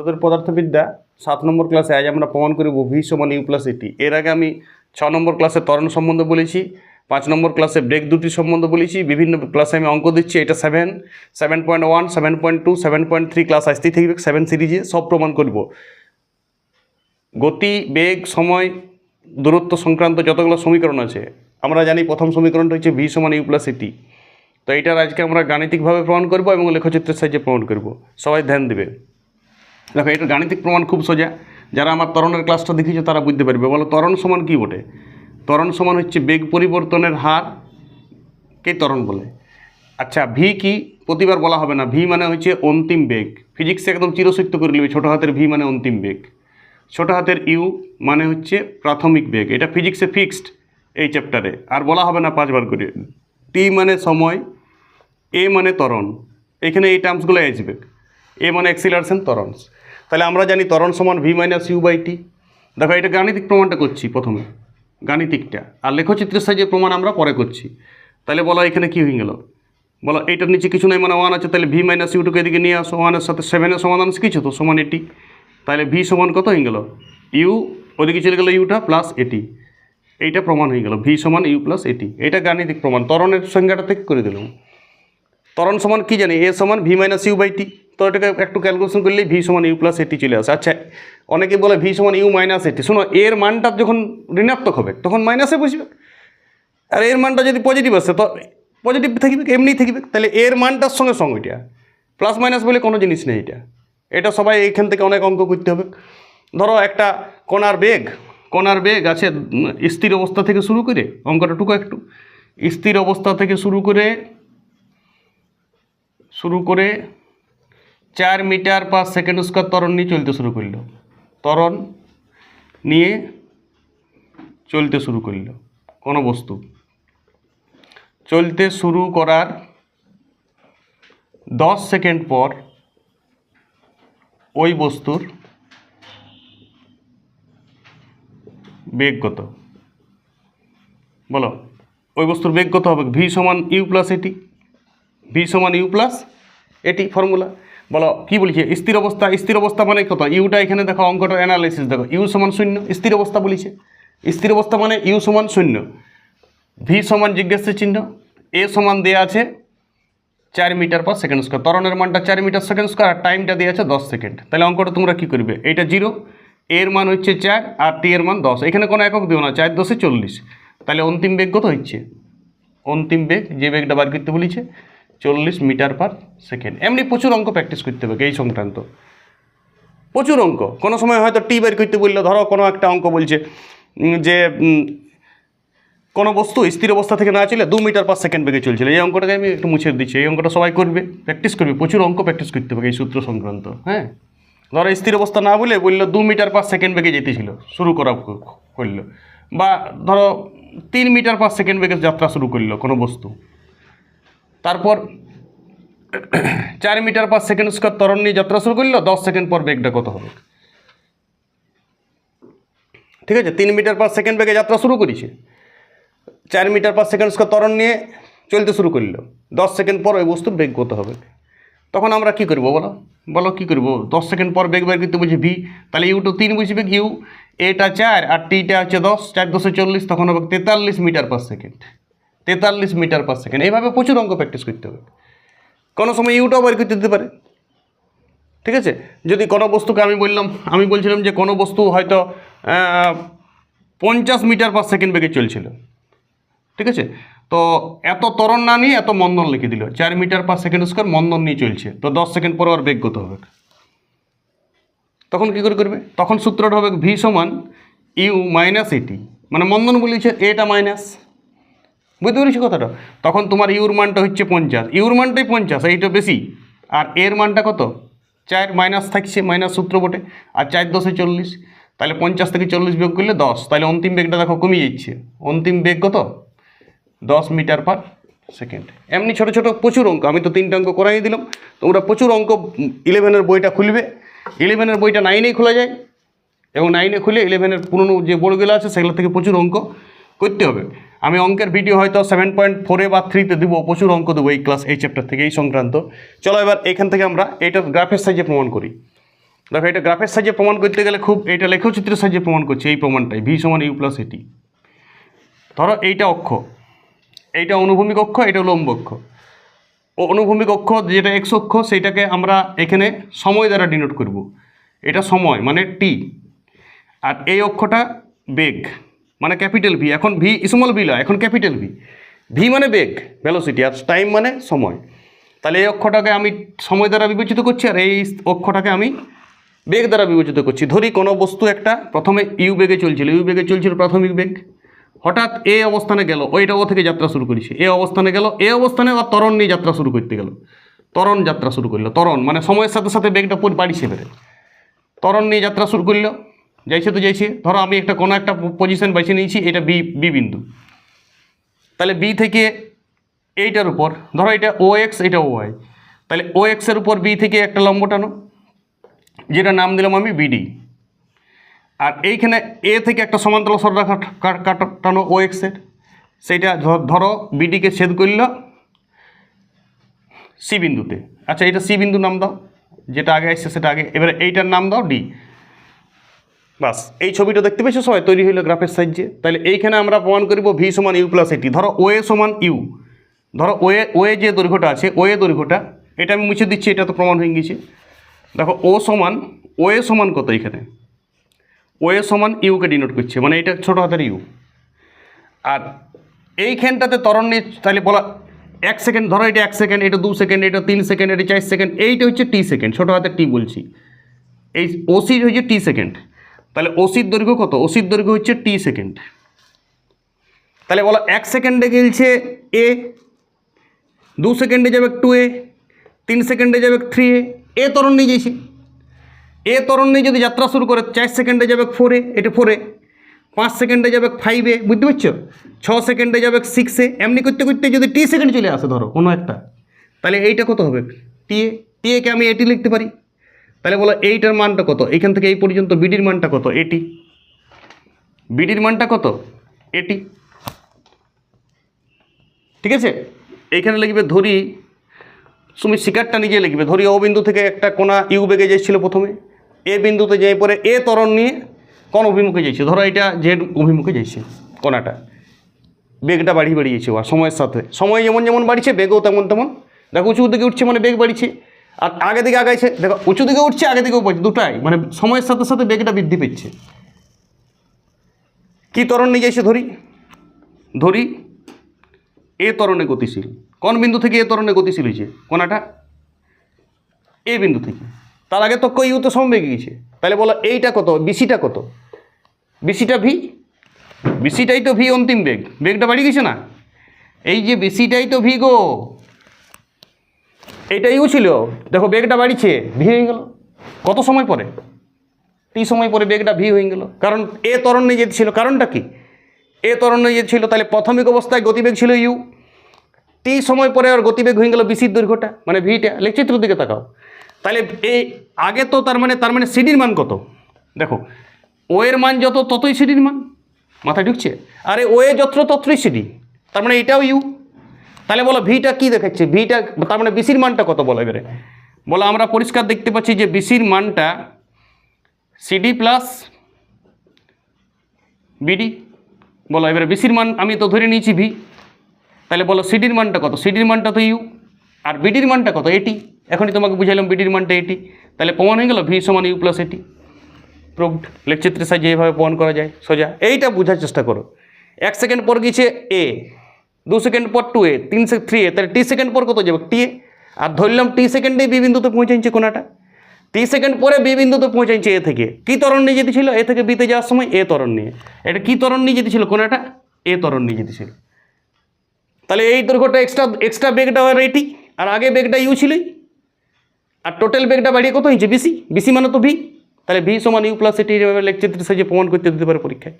তোদের পদার্থবিদ্যা, সাত নম্বর ক্লাসে আজ আমরা প্রমাণ করব ভি সমান ইউ প্লাস এটি এর আগে আমি ছ নম্বর ক্লাসে ত্বরণ সম্বন্ধে বলেছি, পাঁচ নম্বর ক্লাসে ব্রেক দুটি সম্বন্ধে বলেছি, বিভিন্ন ক্লাসে আমি অঙ্ক দিচ্ছি, এটা seven seven point one seven point two seven point three class আসতেই থাকবে সেভেন সিরিজে সব প্রমাণ করব। গতি, বেগ, সময়, দূরত্ব সংক্রান্ত যতগুলো সমীকরণ আছে, আমরা জানি প্রথম সমীকরণটা হচ্ছে ভি সমান ইউ প্লাস এটি তো এইটার আজকে আমরা গাণিতিকভাবে প্রমাণ করব এবং লেখচিত্রের সাহায্যে প্রমাণ করব। সবাই ধ্যান দেবে দেখো এটার গাণিতিক প্রমাণ খুব সোজা। যারা আমার তরণের ক্লাসটা দেখিয়েছে, তারা বুঝতে পারবে। বলো তরণ সমান কী বটে? ত্বরণ সমান হচ্ছে বেগ পরিবর্তনের হার কে ত্বরণ বলে? আচ্ছা ভি কি? প্রতিবার বলা হবে না। ভি মানে হচ্ছে অন্তিম বেগ। ফিজিক্সে একদম চিরসত্য করে নেবে। ছোটো হাতের ভি মানে অন্তিম বেগ। ছোটো হাতের ইউ মানে হচ্ছে প্রাথমিক বেগ। এটা ফিজিক্সে ফিক্সড এই চ্যাপ্টারে আর বলা হবে না পাঁচবার করে। টি মানে সময় এ মানে ত্বরণ। এখানে এই টার্মসগুলো আসবে এ মানে অ্যাক্সিলারেশন ত্বরণ। তাহলে আমরা জানি ত্বরণ সমান V minus U by T দেখো, এটা গাণিতিক প্রমাণটা করছি প্রথমে, গাণিতিকটা। আর লেখচিত্রের সাহায্যে প্রমাণ আমরা পরে করছি। তাহলে বলো এখানে কী হয়ে গেল? বলো, এইটার নিচে কিছু নাই মানে ওয়ান আছে, তাহলে ভি মাইনাস ইউটুকে এদিকে নিয়ে আসো ওয়ানের সাথে সেভেনের সমাধান কিছু তো, সমান এটি তাহলে ভি সমান কত হয়ে গেল? ইউ ওদিকে চলে গেল ইউটা প্লাস এটি এইটা প্রমাণ হয়ে গেল ভি সমান ইউ প্লাস এটি এটা গাণিতিক প্রমাণ তরণের সংজ্ঞাটা থেকে করে দিলাম। তরণ সমান কি জানি? এ সমান V minus U by T তো এটাকে একটু ক্যালকুলেশন করলেই ভি সমান ইউ প্লাস এটি চলে আসে। আচ্ছা অনেকে বলে ভি সমান ইউ মাইনাস এটি শোনো, এর মানটা যখন ঋণাত্মক হবে, তখন মাইনাসে বুঝবে আর এর মানটা যদি পজিটিভ আসে, তো পজিটিভ থাকবে এমনি থাকবে। তাহলে এর মানটার সঙ্গে সঙ্গে এটা। প্লাস মাইনাস বলে কোনো জিনিস নেই এটা। এটা সবাই এইখান থেকে অনেক অঙ্ক করতে হবে। ধরো, একটা কোনার বেগ কোনার বেগ আছে, স্থির অবস্থা থেকে শুরু করে, অঙ্কটা টুকু একটু। স্থির অবস্থা থেকে শুরু করে শুরু করে চার মিটার পার সেকেন্ড স্কোয়ার ত্বরণ নিয়ে চলতে শুরু করল। ত্বরণ নিয়ে চলতে শুরু করল, কোনো বস্তু। চলতে শুরু করার দশ সেকেন্ড পর ওই বস্তুর বেগ কত? বলো, ওই বস্তুর বেগ কত হবে? ভি সমান U plus A T V সমান U plus A T formula বলো, কি বলছে স্থির অবস্থা স্থির অবস্থা মানে কত? ইউটা এখানে দেখো, অঙ্কটা অ্যানালাইসিস দেখো। ইউ সমান শূন্য, স্থির অবস্থা বলেছে। স্থির অবস্থা মানে ইউ সমান শূন্য। ভি সমান জিজ্ঞাসা চিহ্ন এ সমান দেওয়া আছে চার মিটার পার সেকেন্ড স্কোয়ার তরণের মানটা চার মিটার সেকেন্ড স্কোয়ার আর টাইমটা দেওয়া আছে দশ সেকেন্ড তাহলে অঙ্কটা তোমরা কী করবে? এইটা জিরো এর মান হচ্ছে চার, আর টি এর মান দশ। এখানে কোনো একক দিও না, চার দশে চল্লিশ। তাহলে অন্তিম বেগ কত হচ্ছে? অন্তিম বেগ, যে বেগটা বার করতে বলেছে চল্লিশ মিটার পার সেকেন্ড। এমনি প্রচুর অঙ্ক প্র্যাকটিস করতে হবে এই সংক্রান্ত। প্রচুর অঙ্ক। কোনো সময় হয়তো টি বের করতে বলল, ধরো কোনো একটা অঙ্ক বলছে যে কোনো বস্তু স্থির অবস্থা থেকে না চলে দু মিটার পার সেকেন্ড বেগে চলছিল। এই অঙ্কটাকে আমি একটু মুছে দিচ্ছি। এই অঙ্কটা সবাই করবে প্র্যাকটিস করবে, প্রচুর অঙ্ক প্র্যাকটিস করতে হবে এই সূত্র সংক্রান্ত হ্যাঁ? ধরো স্থির অবস্থা না বলে বলল দু মিটার পার সেকেন্ড বেগে যেতেছিল, শুরু করা করল। বা ধরো তিন মিটার পার সেকেন্ড বেগে যাত্রা শুরু করল কোনো বস্তু। তারপর চার মিটার পার সেকেন্ড স্কোয়ার তরণ নিয়ে যাত্রা শুরু করল, দশ সেকেন্ড পর বেগটা কত হবে? ঠিক আছে, তিন মিটার পার সেকেন্ড বেগে যাত্রা শুরু করেছে। চার মিটার পার সেকেন্ড স্কোয়ার তরণ নিয়ে চলতে শুরু করল, দশ সেকেন্ড পর ওই বস্তুর বেগ কত হবে? তখন আমরা কি করব বলো? বলো কি করব? দশ সেকেন্ড পর বেগ বের করতে বুঝি ভি, তাহলে ইউ টু তিন বুঝবে ইউ? এটা চার আর টিটা হচ্ছে দশ, চার দশে চল্লিশ, তখন হবে তেতাল্লিশ মিটার পার সেকেন্ড। তেতাল্লিশ মিটার পার সেকেন্ড এইভাবে প্রচুর অঙ্ক প্র্যাকটিস করতে হবে। কোনো সময় ইউটাও বের করতে দিতে পারে। ঠিক আছে? যদি কোনো বস্তুকে আমি বললাম, আমি বলছিলাম যে কোনো বস্তু হয়তো পঞ্চাশ মিটার পার সেকেন্ড বেগে চলছিল। ঠিক আছে? তো এত তরণ না নিয়ে এত মন্দন লিখে দিল। চার মিটার পার সেকেন্ড স্কোয়ার মন্দন নিয়ে চলছে। তো দশ সেকেন্ড পর আর বেগ কত হবে। তখন কী করে করবে? তখন সূত্রটা হবে ভি সমান ইউ মাইনাস এটি মানে মন্দন বলেছে এটা মাইনাস বুঝতে পেরেছি কথাটা? তখন তোমার ইউর মানটা হচ্ছে পঞ্চাশ। ইউর মানটাই পঞ্চাশ, এইটা বেশি। আর এর মানটা কত? চার মাইনাস থাকছে, মাইনাস সূত্র বটে। আর চার দশে চল্লিশ। তাহলে পঞ্চাশ থেকে চল্লিশ বেগ করলে দশ। তাহলে অন্তিম বেগটা দেখো কমিয়ে যাচ্ছে। অন্তিম বেগ কত? দশ মিটার পার সেকেন্ড। এমনি ছোটো ছোটো প্রচুর অঙ্ক। আমি তো তিনটে অঙ্ক করাই দিলাম। তোমরা প্রচুর অঙ্ক ইলেভেনের বইটা খুলবে। ইলেভেনের বইটা নাইনেই খোলা যায়। এবং নাইনে খুলে ইলেভেনের পুরনো যে বোর্ডগুলো আছে, সেগুলো থেকে প্রচুর অঙ্ক। করতে হবে। আমি অঙ্কের ভিডিও হয়তো সেভেন পয়েন্ট ফোরে বা থ্রিতে দেবো, প্রচুর অঙ্ক দেবো এই ক্লাস এই চ্যাপ্টার থেকে, এই সংক্রান্ত। চলো এবার এখান থেকে আমরা এইটার গ্রাফের সাইজে প্রমাণ করি। দেখো, এটা গ্রাফের সাহায্যে প্রমাণ করতে গেলে খুব, এটা লেখচিত্রের সাহায্যে প্রমাণ করছে, এই প্রমাণটাই ভি সমান ইউ প্লাস এটি ধরো, এইটা অক্ষ। এইটা অনুভূমিক অক্ষ, এটা লম্ব অক্ষ। অনুভূমিক অক্ষ, যেটা এক্স অক্ষ, সেইটাকে আমরা এখানে সময় দ্বারা ডিনোট করব। এটা সময় মানে টি আর এই অক্ষটা বেগ। মানে ক্যাপিটাল ভি এখন ভি স্মল ভি এখন ক্যাপিটাল ভি ভি মানে বেগ ভ্যালোসিটি আর টাইম মানে সময়। তাহলে এই অক্ষটাকে আমি সময় দ্বারা বিবেচিত করছি, আর এই অক্ষটাকে আমি বেগ দ্বারা বিবেচিত করছি। ধরি কোনো বস্তু একটা, প্রথমে ইউ বেগে চলছিল। ইউ বেগে চলছিল প্রাথমিক বেগ। হঠাৎ এ অবস্থানে গেল ওইটা ও থেকে যাত্রা শুরু করেছে। এ অবস্থানে গেল এ অবস্থানে আবার তরণ নিয়ে যাত্রা শুরু করতে গেল। তরণ যাত্রা শুরু করল তরণ মানে সময়ের সাথে সাথে বেগটা বেড়ে ত্বরণ নিয়ে যাত্রা শুরু করল যাইছে তো যাইছে। ধরো আমি একটা কোনো একটা পজিশন বেছে নিয়েছি, এটা বি বি বিন্দু। তাহলে বি থেকে এইটার উপর, ধরো এটা ও এক্স এটা ও ওয়াই তাহলে ও এক্সের উপর বি থেকে একটা লম্ব টানো যেটা নাম দিলাম আমি বিডি আর এইখানে এ থেকে একটা সমান্তরাল সরলরেখা কা- কাটা- টানো ও এক্সের সেইটা ধরো বিডিকে ছেদ করল সি বিন্দুতে। আচ্ছা এটা সি বিন্দু নাম দাও, যেটা আগে আসছে সেটা আগে, এবারে এইটার নাম দাও ডি বাস, এই ছবিটা দেখতে পেয়েছ সবাই তৈরি হইল গ্রাফের সাহায্যে। তাহলে এইখানে আমরা প্রমাণ করব ভি সমান ইউ প্লাস এটি ধরো ও এ সমান ইউ ধরো ওয়ে ওয়ে যে দৈর্ঘ্যটা আছে ওয়ে দৈর্ঘ্যটা, এটা আমি মুছে দিচ্ছি, এটা তো প্রমাণ হয়ে গেছে। দেখো ও সমান ওয়ে সমান কত এখানে ওয়ে সমান ইউকে ডিনোট করছে মানে এটা ছোটো হাতের ইউ আর এইখানটাতে ত্বরণ নিয়ে তাহলে বলা, এক সেকেন্ড ধরো এটা এক সেকেন্ড এটা দু সেকেন্ড এটা তিন সেকেন্ড এটা চার সেকেন্ড এইটা হচ্ছে টি সেকেন্ড ছোটো হাতের টি বলছি। এই ওসির হচ্ছে টি সেকেন্ড তাহলে ওসির দৈর্ঘ্য কত? ওসির দৈর্ঘ্য হচ্ছে টি সেকেন্ড তাহলে বলো এক সেকেন্ডে গেলছে এ দু সেকেন্ডে যাবে টু এ তিন সেকেন্ডে যাবে থ্রি এ এ তরণ নিয়ে যাইছে এ তরণ নিয়ে যদি যাত্রা শুরু করে, চার সেকেন্ডে যাবে ফোরে এটা ফোরে পাঁচ সেকেন্ডে যাবে ফাইভে বুঝতে পারছ? ছ সেকেন্ডে যাবে সিক্সে এমনি করতে করতে যদি টি সেকেন্ড চলে আসে, ধরো, কোনো একটা, তাহলে এইটা কত হবে? টি এ টি একে আমি এটি লিখতে পারি। তাহলে বলো এইটার মানটা কত? এইখান থেকে এই পর্যন্ত বিডির মানটা কত? এটি বিডির মানটা কত? এটি ঠিক আছে? এইখানে লিখবে ধরি, তুমি শিকারটা নিজে লিখবে। ধরি ও বিন্দু থেকে একটা কোনা ইউ বেগে যাচ্ছিল প্রথমে। এ বিন্দুতে যাই পরে এ ত্বরণ নিয়ে কোন অভিমুখে যাইছে? ধরো এটা জেড অভিমুখে যাইছে কোনাটা। বেগটা বাড়িয়ে বাড়িয়েছে আর সময়ের সাথে। সময় যেমন যেমন বাড়ছে, বেগও তেমন তেমন। দেখো উঁচু দিকে উঠছে মানে বেগ বাড়ছে। আর আগে দিকে আগাইছে, দেখো, উঁচু দিকে উঠছে, আগে দিকেও বাড়ছে দুটাই মানে সময়ের সাথে সাথে বেগটা বৃদ্ধি পেচ্ছে কী ত্বরণ নিয়ে যাইছে ধরি? ধরি, এ ত্বরণে গতিশীল। কোন বিন্দু থেকে এ ত্বরণে গতিশীল হয়েছে? কোনাটা? এ বিন্দু থেকে। তার আগে তো কই ইউ তো সমবেগে গেছে তাহলে বলো, এইটা কত? বিসিটা কত? বিসিটা ভি? বিসিটাই তো ভি অন্তিম বেগ। বেগটা বাড়ি গেছে না? এই যে বিসিটাই তো ভি গো। এইটা ইউ ছিল। দেখো, বেগটা বাড়িছে, ভি হয়ে গেল। কত সময় পরে? টি সময় পরে বেগটা ভি হয়ে গেল। কারণ এ ত্বরণ নিয়ে যেতে ছিল। কারণটা কি? এ ত্বরণ নিয়ে যেতে ছিল, তাহলে প্রাথমিক অবস্থায় গতিবেগ ছিল ইউ। টি সময় পরে আর গতিবেগ হয়ে গেল বিসির দৈর্ঘ্যটা মানে ভিটা। লেখচিত্রের দিকে তাকাও। তাহলে এই আগে তো তার মানে তার মানে সিডির মান কত? দেখো, ও এর মান যত, ততই সিডির মান। মাথায় ঢুকছে। আরে ও এ যত্র, তত্রই সিডি। তার মানে এটাও ইউ। তাহলে বলো, ভিটা কি দেখাচ্ছে ভিটা, তার মানে বিসির মানটা কত বলো এবারে? বলো, আমরা পরিষ্কার দেখতে পাচ্ছি যে বিসির মানটা সিডি প্লাস বিডি। বলো, এবারে বিসির মান, আমি তো ধরে নিয়েছি ভি। তাহলে বলো, সিডির মানটা কত? সিডির মানটা তো ইউ। আর বিডির মানটা কত? এটি। এখনই তোমাকে বুঝাইলাম, বিডির মানটা এটি। তাহলে প্রমাণ হয়ে গেল, ভি সমান U plus A T. Proved, লেকচিত্রের সাহায্যে এইভাবে প্রমাণ করা যায়। সোজা, এইটা বোঝার চেষ্টা করো। এক সেকেন্ড পর গেছে এ। দু সেকেন্ড পর টু এ তিন সে থ্রি এ তাহলে টি সেকেন্ড পর কত যাবে? টি এ আর ধরলাম টি সেকেন্ডেই বি বিন্দুতে পৌঁছাইছে কোনাটা। টি সেকেন্ড পরে বি বিন্দুতে পৌঁছাইছে এ থেকে। কী তরণ নিয়ে যেতে ছিল? এ থেকে বিতে যাওয়ার সময় এ ত্বরণ নিয়ে। এটা কী তরণ নিয়ে যেতে ছিল কোনাটা? এ ত্বরণ নিয়ে যেতে ছিল। তাহলে এই দৈর্ঘ্যটা এক্সট্রা এক্সট্রা বেগটা আর এটি আর আগে বেগটা ইউ ছিলই। আর টোটাল বেগটা বাড়িয়ে কত হয়েছে? বিসি বিসি মানে তো ভি তাহলে ভি সমান ইউ প্লাস এটি লেকচিত্রের সাহায্যে প্রমাণ করতে দিতে পারে পরীক্ষায়।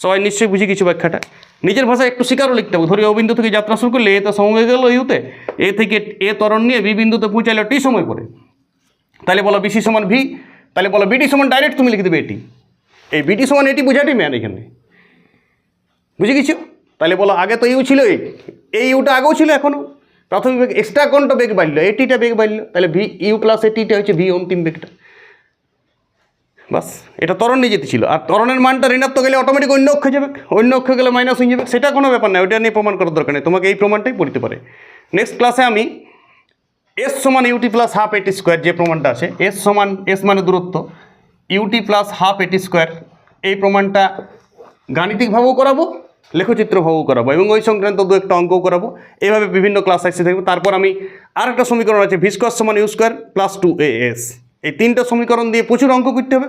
সবাই নিশ্চয়ই বুঝে কিছু ব্যাখ্যাটা। নিজের ভাষায় একটু স্বীকারও লিখতে হবে। ধরি ও বিন্দু থেকে যাত্রা শুরু করলে এ তো সময় গেল ইউতে। এ থেকে এ তরণ নিয়ে বি বিন্দুতে পৌঁছালো টি সময় পরে তাহলে বলো বিসি সমান ভি, তাহলে বলো বিটি সমান ডাইরেক্ট তুমি লিখে দেবে এটি। এই বিটি সমান এটি বোঝাটি ম্যান এখানে। বুঝে গেছো? তাহলে বলো আগে তো ইউ ছিল এই এই ইউটা আগেও ছিল এখনও প্রাথমিক বেগ এক্সট্রা কোনটা বেগ বাড়লো? এটিটা বেগ বাড়লো। তাহলে ভি, ইউ প্লাস এটিটা হচ্ছে ভি অন্তিম বেগটা। বাস, এটা ত্বরণ নিয়ে যেতে ছিল। আর ত্বরণের মানটা ঋণাত্মক গেলে অটোমেটিক অন্য অক্ষে যাবে, অন্য অক্ষে গেলে মাইনাস হয়ে যাবে, সেটা কোনো ব্যাপার না, ওইটা নিয়ে প্রমাণ করার দরকার নেই, তোমাকে এই প্রমাণটাই পড়তে পারে। নেক্সট ক্লাসে আমি এস সমান U T plus half A T square যে প্রমাণটা আছে এস সমান এস মানে দূরত্ব U T plus half A T square এই প্রমাণটা গাণিতিকভাবেও করাবো লেখচিত্রভাবেও করাবো, এবং ওই সংক্রান্ত দু একটা অঙ্কও করাবো। এইভাবে বিভিন্ন ক্লাস আসতে থাকবে। তারপর আমি আর একটা সমীকরণ আছে ভিস্কস সমান U square plus two A S এই তিনটা সমীকরণ দিয়ে প্রচুর অঙ্ক করতে হবে।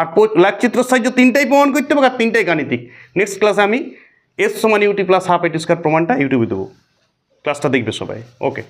আর লাকচিত্র সাহায্য তিনটাই প্রমাণ করতে হবে আর তিনটাই গাণিতিক। নেক্সট ক্লাসে আমি এস সমান U T plus half A T square প্রমাণটা ইউটিউবে দেবো। ক্লাসটা দেখবে সবাই। ওকে